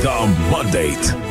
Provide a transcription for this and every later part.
The Mandate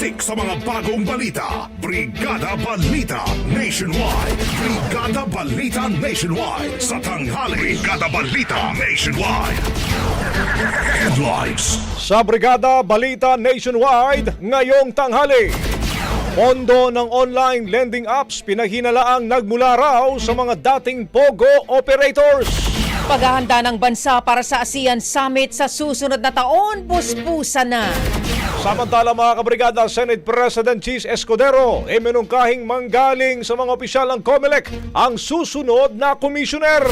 Siksik sa mga bagong balita. Brigada Balita Nationwide. Brigada Balita Nationwide. Sa tanghali. Brigada Balita Nationwide. Headlines. Sa Brigada Balita Nationwide, ngayong tanghali. Pondo ng online lending apps pinahinalaang nagmula raw sa mga dating POGO operators. Paghahanda ng bansa para sa ASEAN Summit sa susunod na taon, puspusa na. Samantala mga kabrigada, Senate President Cheese Escudero ay minungkahing manggaling sa mga opisyal ng COMELEC ang susunod na commissioner.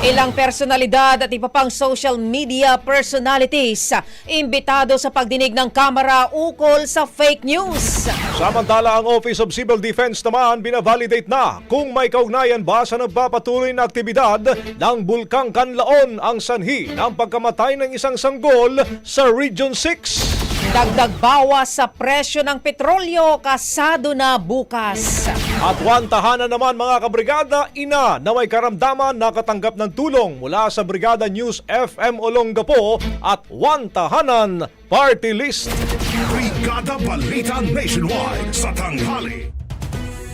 Ilang personalidad at iba pang social media personalities imbitado sa pagdinig ng Kamara ukol sa fake news. Samantala ang Office of Civil Defense naman binavalidate na kung may kaugnayan ba sa nagpapatuloy na aktibidad ng Bulkang Kanlaon ang sanhi ng pagkamatay ng isang sanggol sa Region 6. Dagdag bawas sa presyo ng petrolyo kasado na bukas. At one tahanan naman mga kabrigada, ina na may karamdaman nakatanggap ng tulong mula sa Brigada News FM Olongapo at one tahanan party list. Brigada Balita Nationwide sa tanghali.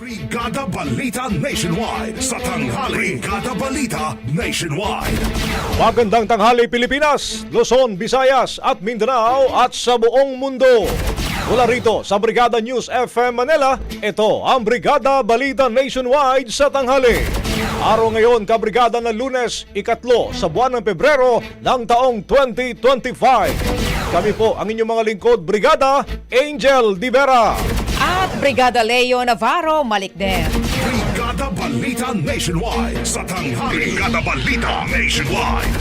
Brigada Balita Nationwide sa tanghali. Brigada Balita Nationwide. Magandang tanghali Pilipinas, Luzon, Visayas at Mindanao at sa buong mundo. Mula rito sa Brigada News FM Manila, ito ang Brigada Balita Nationwide sa tanghali. Araw ngayon, kabrigada ng lunes, ikatlo sa buwan ng Pebrero ng taong 2025. Kami po ang inyong mga lingkod, Brigada Angel Divera. At Brigada Leo Navarro Malikden. Brigada Balita Nationwide sa tanghali. Brigada Balita Nationwide.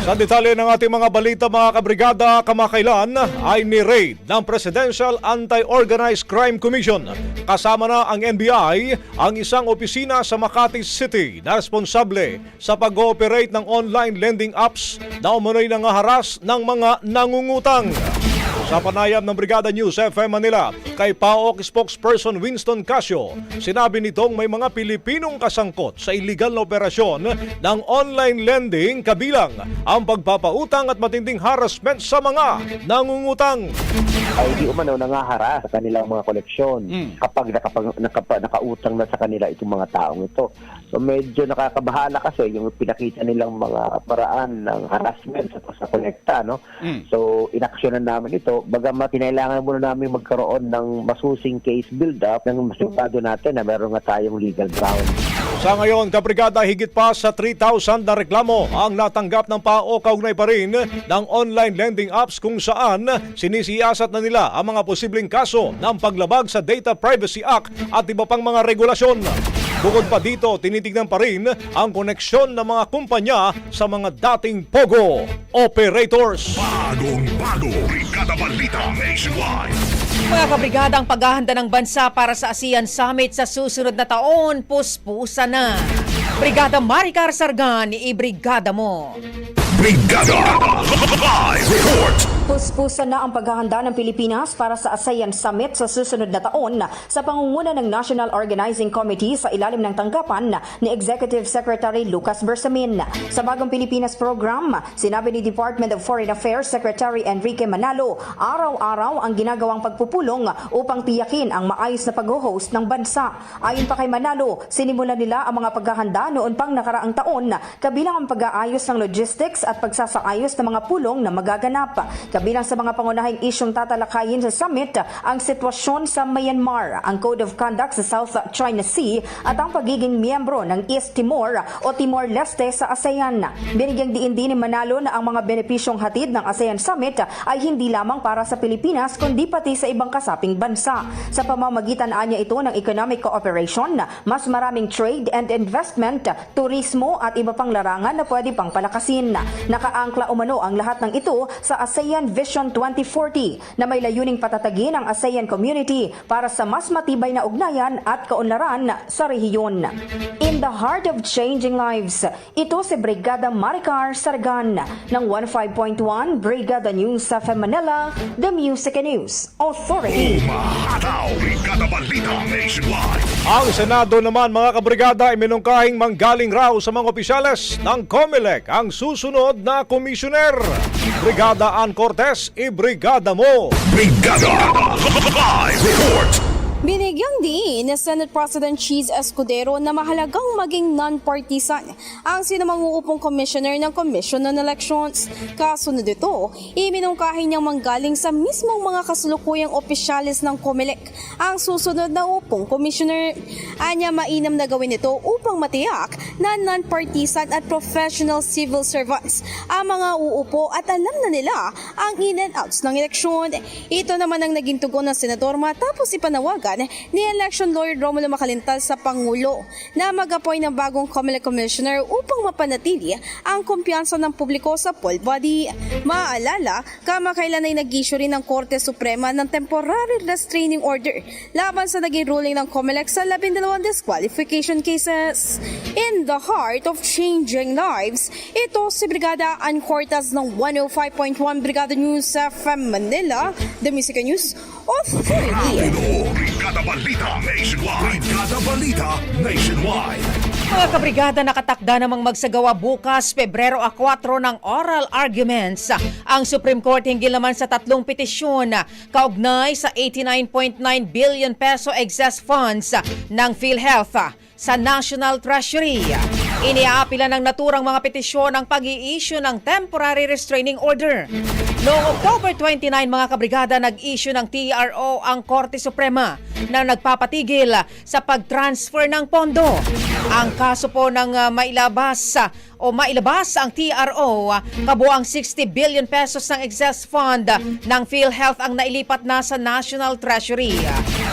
Sa detalye ng ating mga balita mga kabrigada kamakailan ay ni-raid ng Presidential Anti-Organized Crime Commission. Kasama na ang NBI ang isang opisina sa Makati City na responsable sa pag-ooperate ng online lending apps na umunoy nangaharas ng mga nangungutang. Sa panayam ng Brigada News FM Manila kay PAOK spokesperson Winston Casio, sinabi nitong may mga Pilipinong kasangkot sa illegal na operasyon ng online lending kabilang ang pagpapautang at matinding harassment sa mga nangungutang. ay di umano nangaharas sa kanilang mga koleksyon kapag nakapag, nakapa, nakautang na sa kanila itong mga taong ito. So medyo nakakabahala kasi yung pinakita nilang mga paraan ng harassment sa, sa kolekta. No? So inaksyonan namin ito. Bagamat kinailangan muna namin magkaroon ng masusing case build-up ng masigurado natin na meron nga tayong legal ground. Sa ngayon, kabrigada higit pa sa 3,000 na reklamo ang natanggap ng PAO kaugnay pa rin ng online lending apps kung saan sinisiyasat na nila ang mga posibleng kaso ng paglabag sa Data Privacy Act at iba pang mga regulasyon. Bukod pa dito, tinitignan pa rin ang koneksyon ng mga kumpanya sa mga dating POGO operators. Bagong bago. Brigada Balita Nationwide. Mga kabrigada, ang paghahanda ng bansa para sa ASEAN Summit sa susunod na taon, puspusa na. Brigada Maricar Sargan, ibrigada mo. Brigada Live Report. Puspusan na ang paghahanda ng Pilipinas para sa ASEAN Summit sa susunod na taon sa pangunguna ng National Organizing Committee sa ilalim ng tanggapan ni Executive Secretary Lucas Bersamin. Sa bagong Pilipinas program, sinabi ni Department of Foreign Affairs Secretary Enrique Manalo, araw-araw ang ginagawang pagpupulong upang tiyakin ang maayos na pag-host ng bansa. Ayon pa kay Manalo, sinimulan nila ang mga paghahanda noon pang nakaraang taon, kabilang ang pag-aayos ng logistics at pagsasaayos ng mga pulong na magaganap. Kabilang sa mga pangunahing isyong tatalakayin sa summit, ang sitwasyon sa Myanmar, ang Code of Conduct sa South China Sea at ang pagiging miyembro ng East Timor o Timor-Leste sa ASEAN. Binigyang diin din ni Manalo na ang mga benepisyong hatid ng ASEAN Summit ay hindi lamang para sa Pilipinas kundi pati sa ibang kasaping bansa. Sa pamamagitan anya ito ng economic cooperation, mas maraming trade and investment, turismo at iba pang larangan na pwede pang palakasin. Nakaangkla umano ang lahat ng ito sa ASEAN Vision 2040 na may layuning patatagin ang ASEAN community para sa mas matibay na ugnayan at kaunlaran sa rehiyon. In the heart of changing lives, ito si Brigada Maricar Sargan ng 15.1 Brigada News sa Manila, The Music and News Authority. Umahataw. Brigada Balita Nationwide. Ang Senado naman mga kabrigada ay minungkahing manggaling raw sa mga opisyales ng COMELEC ang susunod na komisyoner. Brigada Ann Cortez, ibrigada mo! Brigada Live Report. Binigyang diin ni Senate President Cheese Escudero na mahalagang maging non-partisan ang sinamangungupong commissioner ng Commission on Elections. Kasunod ito, iminungkahi niyang manggaling sa mismong mga kasulukuyang opisyalis ng COMELEC ang susunod na upong commissioner. Anya mainam na gawin ito upang matiyak na non-partisan at professional civil servants ang mga uupo at alam na nila ang in and outs ng eleksyon. Ito naman ang naging tugon ng senador matapos ipanawagan ni election lawyer Romulo Macalintal sa Pangulo na mag-appoint ng bagong COMELEC commissioner upang mapanatili ang kumpiyansa ng publiko sa poll body. Maaalala, kamakailan ay nag-issue rin ng Korte Suprema ng temporary restraining order laban sa naging ruling ng COMELEC sa 12 disqualification cases. In the heart of changing lives, ito si Brigada Ann Cortez ng 105.1 Brigada News sa Manila, The Music News Authority. Brigada Balita Nationwide. Brigada Balita Nationwide. Mga kabrigada nakatakda namang magsagawa bukas Pebrero a 4 ng oral arguments ang Supreme Court hinggil naman sa tatlong petisyon kaugnay sa 89.9 billion peso excess funds ng PhilHealth sa National Treasury. Iniaapila ng naturang mga petisyon ang pag-i-issue ng temporary restraining order. Noong October 29, mga kabrigada, nag-issue ng TRO ang Korte Suprema na nagpapatigil sa pag-transfer ng pondo. Ang kaso po ng uh, mailabas uh, o mailabas ang TRO, uh, kabuang 60 billion pesos ng excess fund uh, ng PhilHealth ang nailipat na sa National Treasury.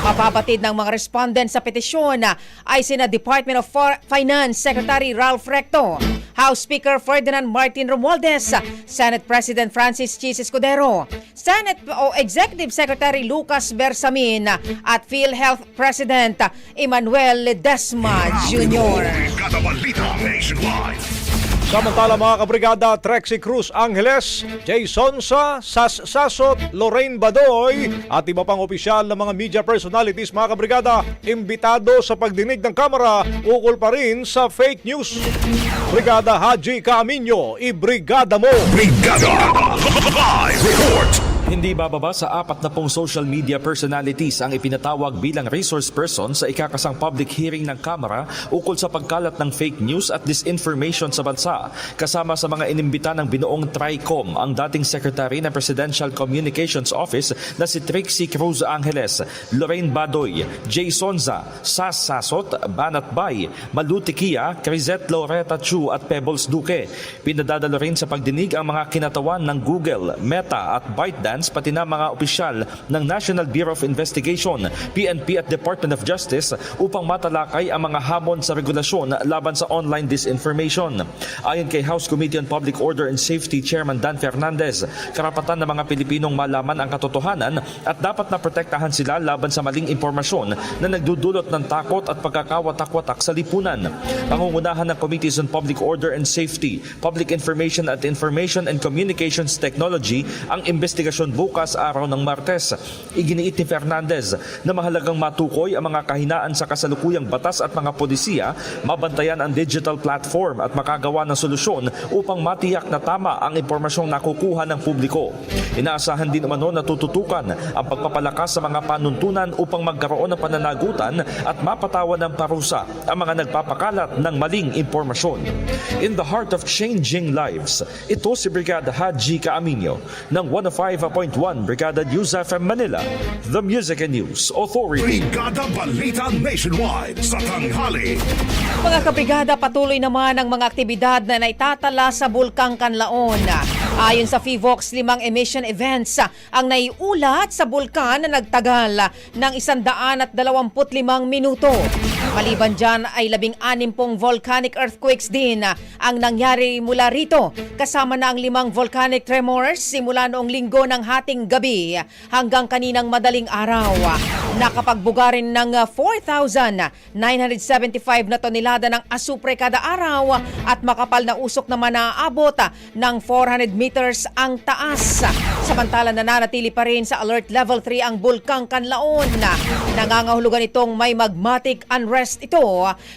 Mababatid ng mga respondent sa petisyon uh, ay sina Department of Finance Secretary Ralph Recto, House Speaker Ferdinand Martin Romualdez, Senate President Francis Chis Escudero, Senate o Executive Secretary Lucas Bersamin at PhilHealth President Emmanuel Ledesma Jr. Nationwide. Samantala mga kabrigada, Trexie Cruz Angeles, Jason Sa, Sas Sasot, Lorraine Badoy at iba pang opisyal ng mga media personalities mga kabrigada, imbitado sa pagdinig ng Kamara ukol pa rin sa fake news. Brigada Haji Caaminyo, ibrigada mo! Brigada Live Report. Hindi bababa sa apat na pong social media personalities ang ipinatawag bilang resource person sa ikakasang public hearing ng Kamara ukol sa pagkalat ng fake news at disinformation sa bansa. Kasama sa mga inimbita ng binuong TRICOM ang dating Secretary ng Presidential Communications Office na si Trixie Cruz Angeles, Lorraine Badoy, Jay Sonza, Sas Sasot, Banat Bay, Maluti Kia, Crisette Loretta Chu at Pebbles Duque. Pinadadalo rin sa pagdinig ang mga kinatawan ng Google, Meta at ByteDance pati na mga opisyal ng National Bureau of Investigation, PNP at Department of Justice upang matalakay ang mga hamon sa regulasyon laban sa online disinformation. Ayon kay House Committee on Public Order and Safety Chairman Dan Fernandez, karapatan ng mga Pilipinong malaman ang katotohanan at dapat na protektahan sila laban sa maling impormasyon na nagdudulot ng takot at pagkakawatak-watak sa lipunan. Pangungunahan ng Committees on Public Order and Safety, Public Information at Information and Communications Technology ang investigasyon bukas araw ng Martes. Iginiit ni Fernandez na mahalagang matukoy ang mga kahinaan sa kasalukuyang batas at mga polisiya, mabantayan ang digital platform at makagawa ng solusyon upang matiyak na tama ang impormasyong nakukuha ng publiko. Inaasahan din naman na tututukan ang pagpapalakas sa mga panuntunan upang magkaroon ng pananagutan at mapatawan ng parusa ang mga nagpapakalat ng maling impormasyon. In the heart of changing lives, ito si Brigada Haji Caaminyo ng 105.1 Brigada News FM Manila, the Music and News Authority. Brigada Balita Nationwide sa tanghali. Mga kabrigada, patuloy naman ang mga aktibidad na naitatala sa Bulkang Kanlaon. Ayon sa FIVOX, limang emission events ang naiulat sa bulkan na nagtagal ng 125 minuto. Maliban dyan ay labing anim pong volcanic earthquakes din ang nangyari mula rito. Kasama na ang limang volcanic tremors simula noong linggo ng hating gabi hanggang kaninang madaling araw. Nakapagbuga rin ng 4,975 na tonelada ng asupre kada araw at makapal na usok naman naaabot ng 400 meters ang taas. Samantala nananatili pa rin sa alert level 3 ang Bulkang Kanlaon. Nangangahulugan itong may magmatic unrest ito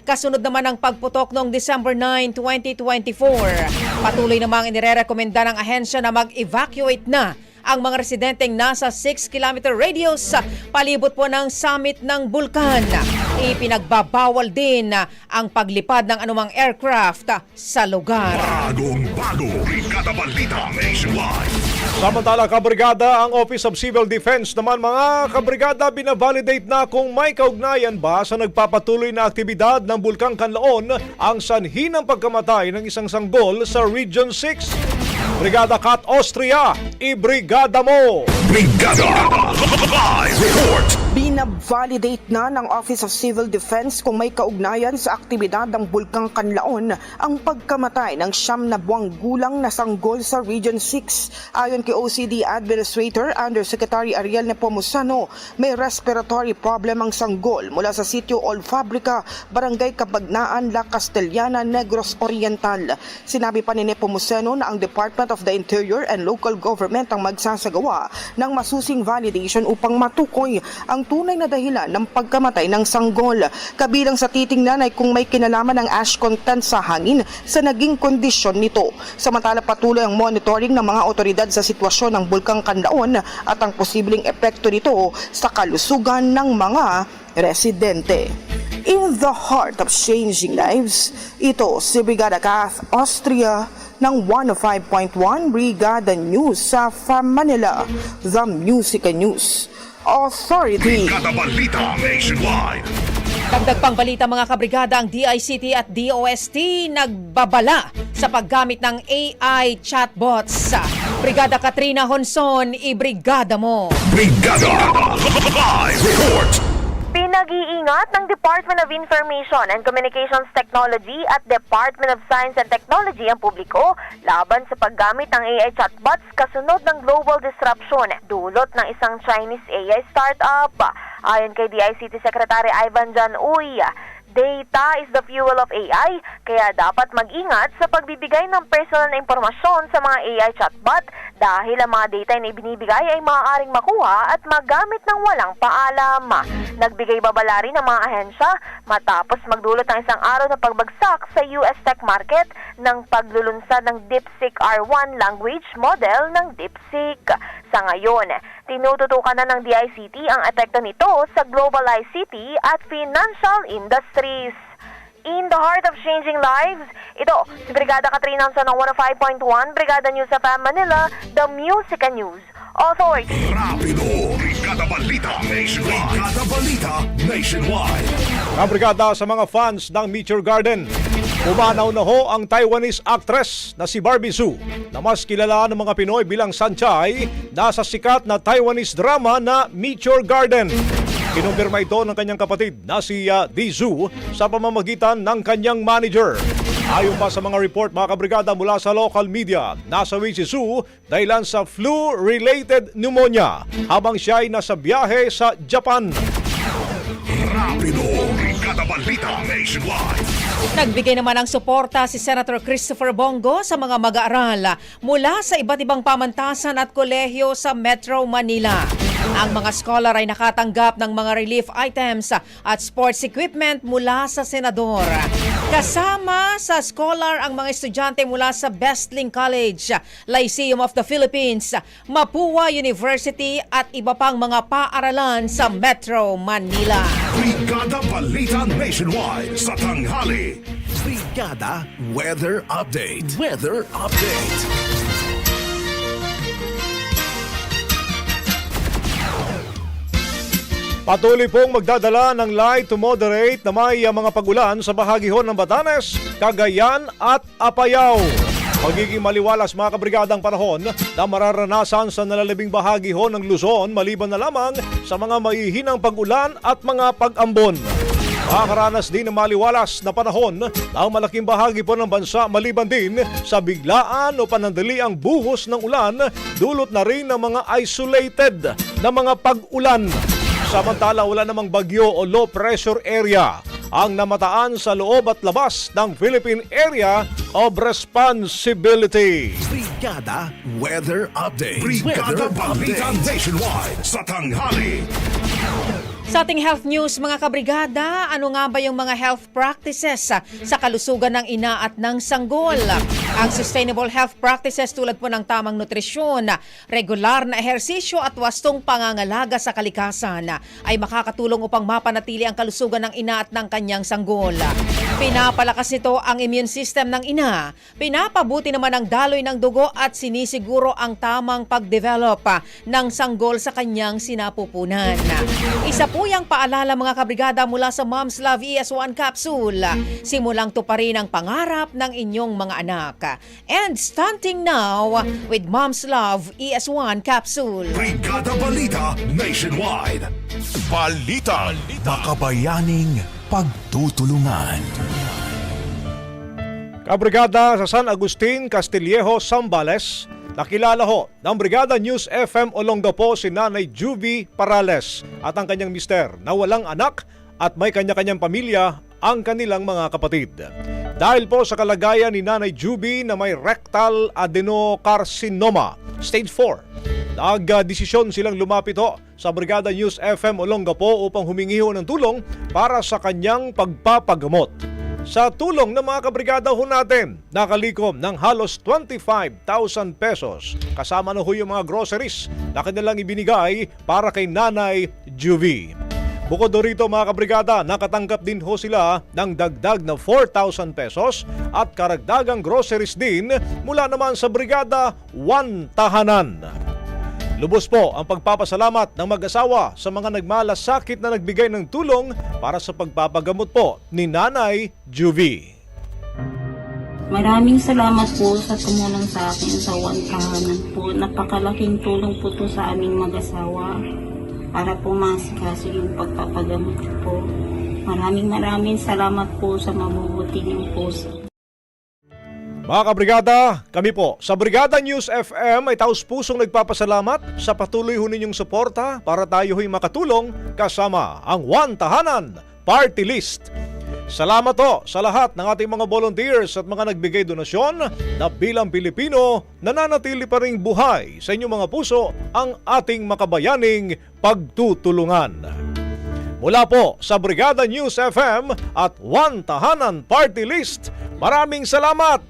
kasunod naman ng pagputok noong December 9, 2024. Patuloy namang inirerekomenda ng ahensya na mag-evacuate na ang mga residenteng nasa 6 kilometer radius sa palibot po ng summit ng bulkan. Ipinagbabawal din ang paglipad ng anumang aircraft sa lugar. Bagong bago. Brigada Balita Nationwide. Samantala, kabrigada, ang Office of Civil Defense naman mga kabrigada binavalidate na kung may kaugnayan ba sa nagpapatuloy na aktibidad ng Bulkang Kanlaon ang sanhi ng pagkamatay ng isang sanggol sa Region 6. Brigada Kat Austria, ibrigada mo! Brigada Live Report. Binavalidate na ng Office of Civil Defense kung may kaugnayan sa aktibidad ng Bulkang Kanlaon ang pagkamatay ng siyam na buwang gulang na sanggol sa Region 6. Ayon kay OCD Administrator Undersecretary Ariel Nepomuceno, may respiratory problem ang sanggol mula sa sitio Old Fabrica, Barangay Kabagnaan, La Castellana, Negros Oriental. Sinabi pa ni Nepomuceno na ang Department of the Interior and Local Government ang magsasagawa ng masusing validation upang matukoy ang tunay tunay na dahilan ng pagkamatay ng sanggol. Kabilang sa titingnan ay kung may kinalaman ng ash content sa hangin sa naging kondisyon nito. Samantala patuloy ang monitoring ng mga otoridad sa sitwasyon ng Bulkang Kanlaon at ang posibleng epekto nito sa kalusugan ng mga residente. In the heart of changing lives, ito si Brigada Kath Austria ng 105.1 Brigada News sa FAM Manila, The Music News Authority. Brigada Balita Nationwide. Dagdag pang balita mga kabrigada, ang DICT at DOST nagbabala sa paggamit ng AI chatbots. Brigada Katrina Honson, ibrigada mo. Brigada Live Report. Pinag-iingat ng Department of Information and Communications Technology at Department of Science and Technology ang publiko laban sa paggamit ng AI chatbots kasunod ng global disruption dulot ng isang Chinese AI startup. Ayon kay DICT Secretary Ivan Jan Uy, Data is the fuel of AI, kaya dapat mag-ingat sa pagbibigay ng personal na impormasyon sa mga AI chatbot dahil ang mga data na ibinibigay ay maaaring makuha at magamit ng walang paalam. Nagbigay babala rin ang mga ahensya matapos magdulot ng isang araw na pagbagsak sa US tech market ng paglulunsad ng DeepSeek R1 language model ng DeepSeek. Sa ngayon, tinututukan na ng DICT ang epekto nito sa global ICT at financial industries. In the heart of changing lives, ito si Brigada Katrina Hanson ng 105.1, Brigada News FM Manila, The Music and News Authority. Rapido. Brigada Balita Nationwide. Brigada Balita Nationwide. Ang brigada sa mga fans ng Meteor Garden. Pumanaw na ho ang Taiwanese actress na si Barbie Su na mas kilala ng mga Pinoy bilang Sanchai nasa sikat na Taiwanese drama na Meteor Garden. Kinumpirma ito ng kanyang kapatid na si uh, Di Zhu sa pamamagitan ng kanyang manager. Ayon pa sa mga report mga kabrigada mula sa local media, nasawi si Su dahilan sa flu-related pneumonia habang siya ay nasa biyahe sa Japan. Rapido. Brigada Balita Nationwide. Nagbigay naman ng suporta si Senator Christopher Bongo sa mga mag-aaral mula sa iba't ibang pamantasan at kolehiyo sa Metro Manila. Ang mga scholar ay nakatanggap ng mga relief items at sports equipment mula sa senador. Kasama sa scholar ang mga estudyante mula sa Bestling College, Lyceum of the Philippines, Mapua University at iba pang mga paaralan sa Metro Manila. Brigada Balita Nationwide sa tanghali. Brigada Weather Update. Weather Update. Patuloy pong magdadala ng light to moderate na may uh, mga pagulan sa bahagi ho ng Batanes, Cagayan at Apayao. Magiging maliwalas mga kabrigadang panahon na mararanasan sa nalalabing bahagi ho ng Luzon maliban na lamang sa mga maihinang pagulan at mga pag-ambon. Makakaranas din ng maliwalas na panahon ang malaking bahagi po ng bansa maliban din sa biglaan o panandali ang buhos ng ulan dulot na rin ng mga isolated na mga pag-ulan. Samantala wala namang bagyo o low pressure area ang namataan sa loob at labas ng Philippine Area of Responsibility. Brigada Weather Update. Brigada Balita Update. Nationwide sa tanghali. Sa ating health news mga kabrigada, ano nga ba yung mga health practices sa, kalusugan ng ina at ng sanggol? Ang sustainable health practices tulad po ng tamang nutrisyon, regular na ehersisyo at wastong pangangalaga sa kalikasan ay makakatulong upang mapanatili ang kalusugan ng ina at ng kanyang sanggol. Pinapalakas nito ang immune system ng ina, pinapabuti naman ang daloy ng dugo at sinisiguro ang tamang pagdevelop ng sanggol sa kanyang sinapupunan. Isa po yung paalala mga kabrigada mula sa Mom's Love ES1 capsule. Simulang tuparin ang pangarap ng inyong mga anak. And stunting now with Mom's Love ES1 capsule. Brigada Balita Nationwide. Balita. Makabayaning pagtutulungan. Kabrigada sa San Agustin, Castillejo, Zambales, nakilala ho ng Brigada News FM Olongapo si Nanay Juvie Parales at ang kanyang mister na walang anak at may kanya-kanyang pamilya ang kanilang mga kapatid. Dahil po sa kalagayan ni Nanay Juby na may rectal adenocarcinoma, stage 4, nagdesisyon silang lumapit ho sa Brigada News FM Olongapo upang humingi ho ng tulong para sa kanyang pagpapagamot. Sa tulong ng mga kabrigada ho natin, nakalikom ng halos 25,000 pesos kasama na ho yung mga groceries na kanilang ibinigay para kay Nanay Juvie. Bukod rito mga kabrigada, nakatanggap din ho sila ng dagdag na 4,000 pesos at karagdagang groceries din mula naman sa Brigada One Tahanan. Lubos po ang pagpapasalamat ng mag-asawa sa mga nagmalasakit na nagbigay ng tulong para sa pagpapagamot po ni Nanay Juvie. Maraming salamat po sa tumulong sa akin sa One Tahanan po. Napakalaking tulong po to sa aming mag-asawa para po masikaso yung pagpapagamot po. Maraming maraming salamat po sa mabubuti niyong puso. Mga kabrigada, kami po sa Brigada News FM ay taus pusong nagpapasalamat sa patuloy ho ninyong suporta para tayo ho'y makatulong kasama ang One Tahanan Party List. Salamat po sa lahat ng ating mga volunteers at mga nagbigay donasyon na bilang Pilipino nananatili pa ring buhay sa inyong mga puso ang ating makabayaning pagtutulungan. Mula po sa Brigada News FM at One Tahanan Party List, maraming salamat!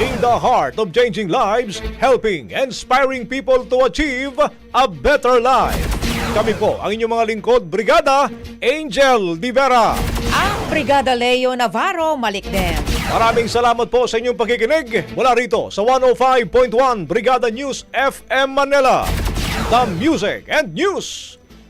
In the heart of changing lives, helping, inspiring people to achieve a better life. Kami po ang inyong mga lingkod, Brigada Angel Divera. Ang Brigada Leo Navarro Malikden. Maraming salamat po sa inyong pakikinig mula rito sa 105.1 Brigada News FM Manila. The Music and News